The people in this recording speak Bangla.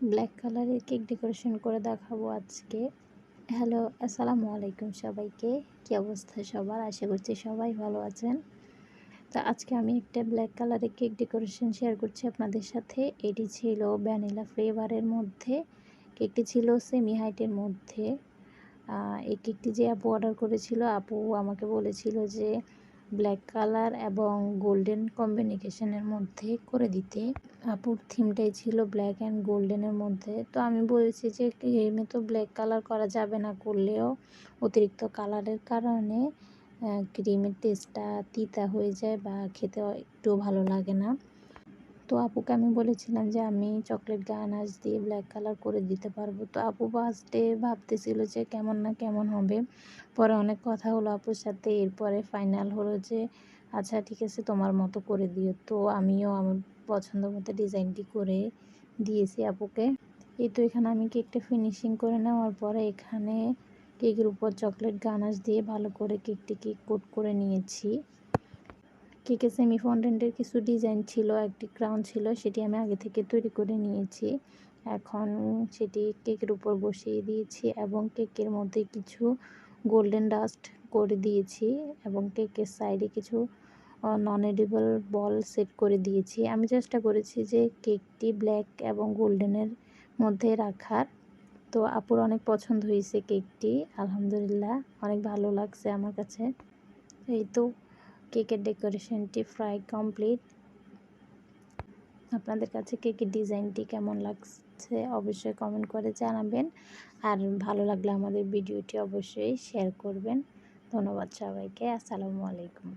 ব্ল্যাক কালারের কেক ডেকোরেশন করে দেখাবো আজকে। হ্যালো আসসালামু আলাইকুম সবাইকে। কী অবস্থা সবার? আশা করছি সবাই ভালো আছেন। তা আজকে আমি একটা ব্ল্যাক কালারের কেক ডেকোরেশন শেয়ার করছি আপনাদের সাথে। এটি ছিল ভ্যানিলা ফ্লেভারের মধ্যে। কেকটি ছিল সেমি হাইটের মধ্যে। এই কেকটি যে আপু অর্ডার করেছিল, আপু আমাকে বলেছিল যে ব্ল্যাক কালার এবং গোল্ডেন কম্বিনেশনের মধ্যে করে দিতে। আপুর থিমটাই ছিল ব্ল্যাক অ্যান্ড গোল্ডেনের মধ্যে। তো আমি বলেছি যে ক্রিমে তো ব্ল্যাক কালার করা যাবে না করলেও অতিরিক্ত কালারের কারণে ক্রিমের টেস্টটা তিতা হয়ে যায় বা খেতে একটু ভালো লাগে না। তো আপুকে আমি বলেছিলাম যে, আমি চকলেট গানাশ দিয়ে ব্ল্যাক কালার করে দিতে পারব। তো আপু ফার্স্টে ভাবতেছিল যে, কেমন না কেমন হবে? পরে অনেক কথা হলো আপুর সাথে। এরপরে ফাইনাল হলো যে আচ্ছা ঠিক আছে, তোমার মতো করে দিও। তো আমিও আমার পছন্দ মতো ডিজাইনটি করে দিয়েছি আপুকে। এই তো এখানে আমি কেকটা ফিনিশিং করে নেওয়ার পরে এখানে কেকের উপর চকলেট গানাশ দিয়ে ভালো করে কেকটিকে কোট করে নিয়েছি। কেকে সেমি ফন্ডেন্টের কিছু ডিজাইন ছিল, একটি ক্রাউন ছিল, সেটি আমি আগে থেকে তৈরি করে নিয়েছি। এখন সেটি কেকের উপর বসিয়ে দিয়েছি এবং কেকের মধ্যে কিছু গোল্ডেন ডাস্ট করে দিয়েছি এবং কেকের সাইডে কিছু নন এডিবল বল সেট করে দিয়েছি। আমি চেষ্টা করেছি যে কেকটি ব্ল্যাক এবং গোল্ডেনের মধ্যে রাখার। তো আপুর অনেক পছন্দ হয়েছে কেকটি। আলহামদুলিল্লাহ, অনেক ভালো লাগছে আমার কাছে। এই তো। কেকের ডেকোরেশনটি প্রায় কমপ্লিট। আপনাদের কাছে কেকের ডিজাইনটি কেমন লাগছে অবশ্যই কমেন্ট করে জানাবেন। আর ভালো লাগলে আমাদের ভিডিওটি অবশ্যই শেয়ার করবেন। ধন্যবাদ সবাইকে। আসসালামু আলাইকুম।